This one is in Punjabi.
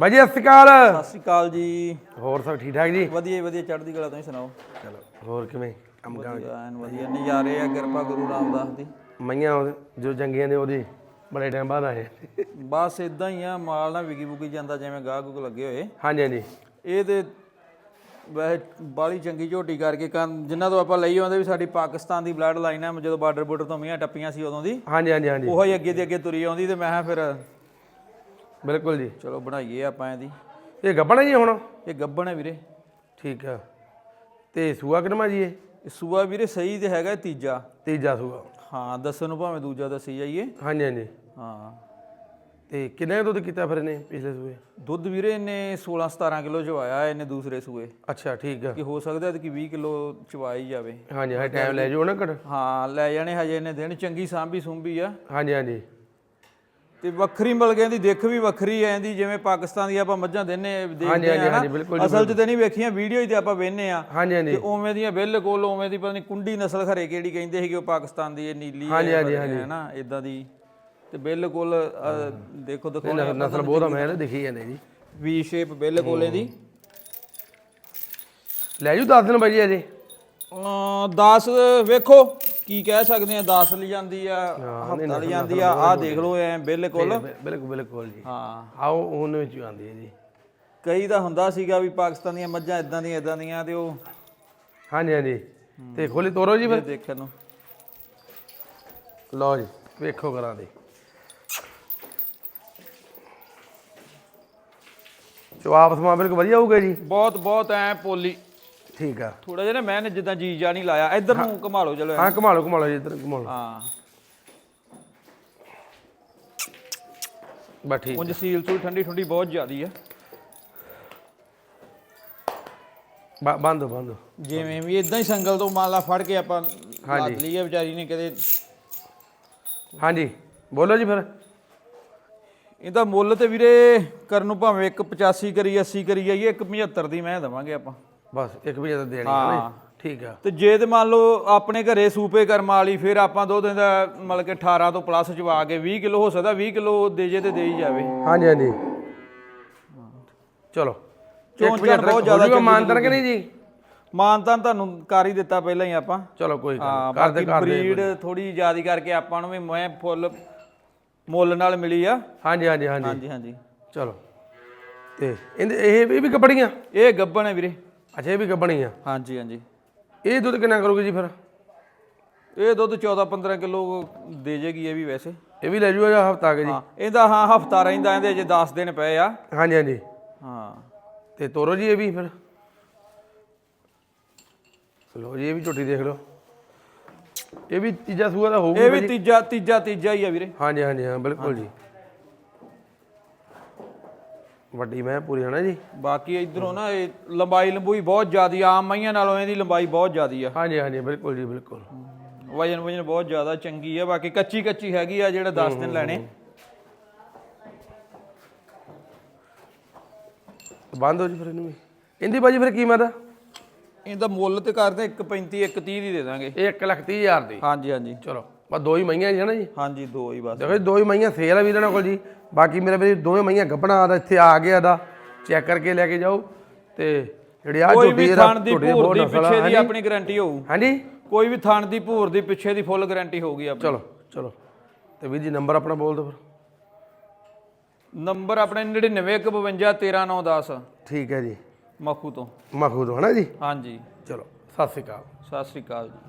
ਬਾਈ ਜੀ ਸਤਿ ਸ਼੍ਰੀ ਅਕਾਲ। ਸਤਿ ਸ਼੍ਰੀ ਅਕਾਲ ਜੀ। ਹੋਰ ਸਭ ਠੀਕ ਠਾਕ ਜੀ? ਵਧੀਆ ਜੀ, ਵਧੀਆ ਚੜ੍ਹਦੀ ਕਲਾ ਤੁਸੀਂ ਸੁਣਾਓ? ਚਲੋ ਹੋਰ ਕਿਵੇਂ? ਕੰਮ ਕਾਰ ਵਧੀਆ ਐਨ ਵਧੀਆ। ਨਜ਼ਾਰੇ ਆ ਕਿਰਪਾ ਗੁਰੂ ਰਾਮਦਾਸ ਦੀ। ਮਈਆਂ ਉਹਦੇ- ਜੋ ਜੰਗੀਆਂ ਨੇ ਉਹਦੀ ਬੜੇ ਟਾਈਮ ਬਾਅਦ ਆਏ। ਬਸ ਇਦਾਂ ਹੀ ਆ ਮਾਲ ਨਾ ਵਿਕੀ ਬੁਕੀ ਜਾਂਦਾ ਜਿਵੇਂ ਗਾਹ ਗੁੱਗ ਲੱਗੇ ਹੋਏ। ਹਾਂਜੀ ਹਾਂਜੀ। ਇਹ ਤੇ ਵੈਸੇ ਬਾਲੀ ਚੰਗੀ ਝੋਟੀ ਕਰਕੇ ਕੰਨ ਜਿਨ੍ਹਾਂ ਤੋਂ ਆਪਾਂ ਲਈ ਆਉਂਦੇ ਵੀ ਸਾਡੀ ਪਾਕਿਸਤਾਨ ਦੀ ਬਲੱਡ ਲਾਈਨ ਆ ਜਦੋਂ ਬਾਰਡਰ ਬੋਰਡਰ ਤੋਂ ਮੀਆਂ ਟੱਪੀਆਂ ਸੀ ਉਦੋਂ ਦੀ ਹਾਂਜੀ ਹਾਂਜੀ ਹਾਂਜੀ। ਉਹੋ ਹੀ ਅੱਗੇ ਦੀ ਅੱਗੇ ਤੁਰੀ ਆਉਂਦੀ ਤੇ ਮੈਂ ਕਿਹਾ ਫਿਰ ਬਿਲਕੁਲ ਜੀ। ਚਲੋ ਬਣਾਈਏ ਆਪਾਂ ਇਹਦੀ। ਇਹ ਗੱਬਣਾ ਜੀ ਹੁਣ? ਇਹ ਗੱਬਣ ਹੈ ਵੀਰੇ। ਠੀਕ ਆ। ਤੇ ਸੂਆ ਕਿਨਮਾ ਜੀ ਇਹ? ਇਹ ਸੂਆ ਵੀਰੇ ਸਹੀ ਤੇ ਹੈਗਾ ਤੀਜਾ। ਤੀਜਾ ਸੂਆ। ਹਾਂ ਦੱਸਣ ਨੂੰ ਭਾਵੇਂ ਦੂਜਾ ਦੱਸੀ ਜਾਈਏ। ਹਾਂਜੀ ਹਾਂਜੀ। ਹਾਂ। ਤੇ ਕਿੰਨੇ ਦੁੱਧ ਕੀਤਾ ਫਿਰ ਇਹਨੇ ਪਿਛਲੇ ਸੂਏ? ਦੁੱਧ ਵੀਰੇ ਇਹਨੇ 16 17 ਕਿਲੋ ਚਵਾਇਆ ਇਹਨੇ ਦੂਸਰੇ ਸੂਏ। ਅੱਛਾ ਠੀਕ ਆ। ਕਿ ਹੋ ਸਕਦਾ ਕਿ 20 ਕਿਲੋ ਚਵਾਈ ਜਾਵੇ। ਹਾਂਜੀ ਹਾਂ ਟਾਈਮ ਲੈ ਜਾਓ ਨਾ ਘੜ ਹਾਂ ਲੈ ਜਾਣੇ ਹਜੇ ਇਹਨੇ ਦਿਨ ਚੰਗੀ ਸਾਂਭੀ ਸੁੰਭੀ ਆ। ਹਾਂਜੀ ਹਾਂਜੀ। ਤੇ ਵੱਖਰੀ ਮਲਗਿਆਂ ਦੀ ਦਿੱਖ ਵੀ ਵੱਖਰੀ ਐ ਇਹਦੀ ਜਿਵੇਂ ਪਾਕਿਸਤਾਨ ਦੀ ਆਪਾਂ ਮੱਝਾਂ ਦਿੰਨੇ ਦੇਖਦੇ ਆ ਅਸਲ 'ਚ ਤੇ ਨਹੀਂ ਵੇਖੀਆਂ ਵੀਡੀਓ ਹੀ ਤੇ ਆਪਾਂ ਵੇਖਨੇ ਆ। ਹਾਂਜੀ ਹਾਂਜੀ। ਤੇ ਉਵੇਂ ਦੀਆਂ ਬਿਲਕੁਲ ਉਵੇਂ ਦੀ ਪਤਾ ਨਹੀਂ ਕੁੰਡੀ ਨਸਲ ਖਰੇ ਕਿਹੜੀ ਕਹਿੰਦੇ ਸੀਗੇ ਉਹ ਪਾਕਿਸਤਾਨ ਦੀ ਇਹ ਨੀਲੀ ਹਾਂਜੀ, ਹਾਂਜੀ, ਹੈ ਨਾ ਇਦਾਂ ਦੀ। ਤੇ ਬਿਲਕੁਲ ਦੇਖੋ ਦੇਖੋ ਨਸਲ ਬਹੁਤ ਆ ਮੈਂ ਦਿਖੀ ਜਾਂਦੇ ਜੀ। ਵੀ ਸ਼ੇਪ ਬਿਲਕੁਲ ਇਹਦੀ। ਲੈ ਜੂ 10 ਦਿਨ ਬਾਈ ਜੀ ਅਜੇ। 10 ਵੇਖੋ। ਕੀ ਕਹਿ ਸਕਦੇ ਆ 10 ਲਈ ਜਾਂਦੀ ਆ ਹਫਤਾ ਲਈ ਜਾਂਦੀ ਆ ਆਹ ਦੇਖ ਲਓ ਐ ਬਿਲਕੁਲ। ਬਿਲਕੁਲ ਬਿਲਕੁਲ ਜੀ। ਹਾਂ। ਆਓ ਉਹਨ ਵਿੱਚ ਆਉਂਦੀ ਹੈ ਜੀ। ਕਈ ਦਾ ਹੁੰਦਾ ਸੀਗਾ ਵੀ ਪਾਕਿਸਤਾਨ ਦੀਆਂ ਮੱਝਾਂ ਇਦਾਂ ਦੀਆਂ ਇਦਾਂ ਦੀਆਂ ਤੇ ਉਹ ਹਾਂਜੀ ਹਾਂਜੀ। ਤੇ ਖੋਲੀ ਤੋਰੋ ਜੀ ਫਿਰ। ਦੇਖਣ ਨੂੰ। ਲਓ ਜੀ ਵੇਖੋ ਕਰਾਂ ਦੇ। ਜਵਾਬ ਸਮਾ ਬਿਲਕੁਲ ਵਧੀਆ ਹੋਊਗਾ ਜੀ। ਬਹੁਤ ਬਹੁਤ ਐ ਪੋਲੀ ਠੀਕ ਆ। ਥੋੜਾ ਜਿਹਾ ਨਾ ਮੈਂ ਨੇ ਜਿੱਦਾਂ ਜੀ ਜਾ ਨਹੀਂ ਲਾਇਆ ਇੱਧਰ ਨੂੰ ਘੁਮਾ ਲਓ ਚਲੋ। ਹਾਂ ਘੁਮਾ ਲਓ ਘੁਮਾ ਲਓ ਜੀ ਇੱਧਰ ਘੁਮਾ ਲਓ ਹਾਂ। ਬਸ ਠੀਕ ਉਂਝ ਸੀਲ ਸੂਲ ਠੰਡੀ ਠੰਡੀ ਬਹੁਤ ਜ਼ਿਆਦੀ ਆ। ਬ- ਬੰਦ ਬੰਦ। ਜਿਵੇਂ ਵੀ ਇਦਾਂ ਹੀ ਸੰਗਲ ਤੋਂ ਮੰਨ ਲਾ ਫੜ ਕੇ ਆਪਾਂ ਲੱਦ ਲਈ ਆ ਵਿਚਾਰੀ ਨੇ ਕਦੇ ਹਾਂਜੀ। ਬੋਲੋ ਜੀ ਫਿਰ। ਇਹਦਾ ਮੁੱਲ ਤੇ ਵੀਰੇ ਕਰਨ ਨੂੰ ਭਾਵੇਂ 185 ਕਰੀ 80 ਕਰੀ ਜਾਈਏ 175 ਦੀ ਮੈਂ ਦੇਵਾਂਗੇ ਆਪਾਂ। ਬਸ ਇੱਕ ਵੀ ਜਦ ਦੇਣੀ ਹੈ। ਨਾ ਜੀ। ਠੀਕ ਆ। ਤੇ ਜੇ ਤੇ ਮੰਨ ਲਓ ਆਪਣੇ ਘਰੇ ਸੂਪੇ ਕਰਮਾ ਵਾਲੀ ਫਿਰ ਆਪਾਂ ਦੋ ਦਿਨ ਦਾ ਮਤਲਬ ਕਿ 18 ਤੋਂ ਪਲੱਸ ਚਵਾ ਕੇ 20 ਕਿਲੋ ਹੋ ਸਕਦਾ 20 ਕਿਲੋ ਦੇ ਜੇ ਤੇ ਦੇ ਹੀ ਜਾਵੇ। ਹਾਂਜੀ ਹਾਂਜੀ। ਚਲੋ ਚੋਣ ਇੱਕ ਚਾਣ ਬਹੁਤ ਜ਼ਿਆਦਾ ਚੰਗੀ ਮਾਨਤਨ ਕਿ ਨਹੀਂ ਜੀ ਮਾਨਤਾਂ ਤੁਹਾਨੂੰ ਕਰ ਹੀ ਦਿੱਤਾ ਪਹਿਲਾਂ ਹੀ ਆਪਾਂ। ਚਲੋ ਕੋਈ ਗੱਲ ਹਾਂ। ਕਰਦੇ ਬਾਕੀ ਕਰਦੇ ਬਰੀਡ ਥੋੜੀ ਜ਼ਿਆਦੀ ਕਰਕੇ ਆਪਾਂ ਨੂੰ ਵੀ ਮੈਂ ਫੁੱਲ ਮੁੱਲ ਨਾਲ ਮਿਲੀ ਆ। ਹਾਂਜੀ ਹਾਂਜੀ ਹਾਂਜੀ। ਹਾਂਜੀ ਹਾਂਜੀ। ਚਲੋ। ਤੇ ਇਹਦੇ ਇਹ ਇਹ ਵੀ ਗੱਬੜੀਆਂ ਇਹ ਗੱਬਣ ਹੈ ਵੀਰੇ। ਅੱਛਾ ਇਹ ਵੀ ਗੱਬਣੀ ਆ। ਹਾਂਜੀ ਹਾਂਜੀ। ਇਹ ਦੁੱਧ ਕਿੰਨਾ ਕਰੋਗੇ ਜੀ ਫਿਰ? ਇਹ ਦੁੱਧ 14 15 ਕਿਲੋ ਦੇ ਜੇਗੀ ਇਹ ਵੀ ਵੈਸੇ। ਇਹ ਵੀ ਲੈ ਜੂਗਾ ਜਾਂ ਹਫਤਾ ਕੇ ਜੀ? ਹਾਂ ਇਹਦਾ ਹਾਂ ਹਫਤਾ ਰਹਿੰਦਾ ਇਹਦੇ ਅਜੇ 10 ਦਿਨ ਪਏ ਆ। ਹਾਂਜੀ ਹਾਂਜੀ। ਹਾਂ। ਤੇ ਤੋਰੋ ਜੀ ਇਹ ਵੀ ਫਿਰ। ਲੋ ਜੀ ਇਹ ਵੀ ਝੋਟੀ ਦੇਖ ਲਓ। ਇਹ ਵੀ ਤੀਜਾ ਸੂਆ ਦਾ ਹੋਊਗਾ ਇਹ ਵੀ ਤੀਜਾ ਤੀਜਾ ਤੀਜਾ ਹੀ ਆ ਵੀਰੇ। ਹਾਂਜੀ ਹਾਂਜੀ ਹਾਂ ਬਿਲਕੁਲ ਜੀ। ਵੱਡੀ ਮੈਂ ਪੂਰੀ ਹਨਾ ਜੀ? ਬਾਕੀ ਇਧਰੋਂ ਨਾ ਇਹ ਲੰਬਾਈ ਲੰਬੂਈ ਬਹੁਤ ਜ਼ਿਆਦੀ ਆ, ਆਮ ਮਈਆਂ ਨਾਲੋਂ ਇਹਦੀ ਲੰਬਾਈ ਬਹੁਤ ਜ਼ਿਆਦੀ ਆ। ਹਾਂਜੀ ਹਾਂਜੀ ਬਿਲਕੁਲ ਜੀ ਬਿਲਕੁਲ। ਵਜਨ ਵਜਨ ਬਹੁਤ ਜ਼ਿਆਦਾ ਚੰਗੀ ਆ ਬਾਕੀ ਕੱਚੀ ਕੱਚੀ ਹੈਗੀ ਆ ਜਿਹੜਾ 10 ਦਿਨ ਲੈਣੇ। ਬੰਦ ਹੋ ਜੀ ਫਿਰ ਇਹਨੂੰ ਵੀ। ਇਹਦੀ ਬਾਜੀ ਫਿਰ ਕੀਮਤ ਆ ਇਹਦਾ ਮੁੱਲ ਤੇ ਕਰਦੇ 1.35 1.30 ਦੀ ਦੇ ਦਾਂਗੇ। ਇਹ 1 ਲੱਖ 30 ਹਜ਼ਾਰ ਦੀ। ਹਾਂਜੀ ਹਾਂਜੀ। ਚਲੋ। ਬਸ ਦੋ ਹੀ ਮਈਆਂ ਜੀ ਹਨਾ ਜੀ? ਹਾਂਜੀ ਦੋ ਹੀ ਬਸ। ਦੇਖੋ ਜੀ ਦੋ ਹੀ ਮਈਆਂ ਸੇਲ ਆ ਵੀਰਾਂ ਕੋਲ ਜੀ। ਬਾਕੀ ਮੇਰੇ ਵੀਰ ਦੋਵੇਂ ਮਈਆਂ ਗੱਪਣਾ ਦਾ ਇੱਥੇ ਆ ਗਿਆ ਦਾ ਚੈੱਕ ਕਰਕੇ ਲੈ ਕੇ ਜਾਓ। ਤੇ ਜਿਹੜੀ ਆ ਕੋਈ ਝੋਟੀ ਵੀ ਇਹਦਾ ਥਣ ਦੀ ਝੋਟੀ ਭੂਰ। ਪਿੱਛੇ ਦੀ ਆਪਣੀ ਗਾਰੰਟੀ ਹੋਊ। ਹਾਂਜੀ? ਕੋਈ ਵੀ ਥਣ ਦੀ ਭੂਰ ਦੀ ਪਿੱਛੇ ਦੀ ਫੁੱਲ ਗਾਰੰਟੀ ਹੋਊਗੀ ਆਪਣੀ। ਚਲੋ ਚਲੋ। ਤੇ ਵੀਰ ਜੀ ਨੰਬਰ ਆਪਣਾ ਬੋਲ ਦਿਓ ਫਿਰ। ਨੰਬਰ ਆਪਣੇ 9915139910 ਠੀਕ ਹੈ ਜੀ। ਮਖੂ ਤੋਂ। ਮਖੂ ਤੋਂ ਹਨਾ ਜੀ? ਹਾਂਜੀ। ਚਲੋ ਸਤਿ ਸ਼੍ਰੀ ਅਕਾਲ। ਸਤਿ ਸ੍ਰੀ ਅਕਾਲ ਜੀ।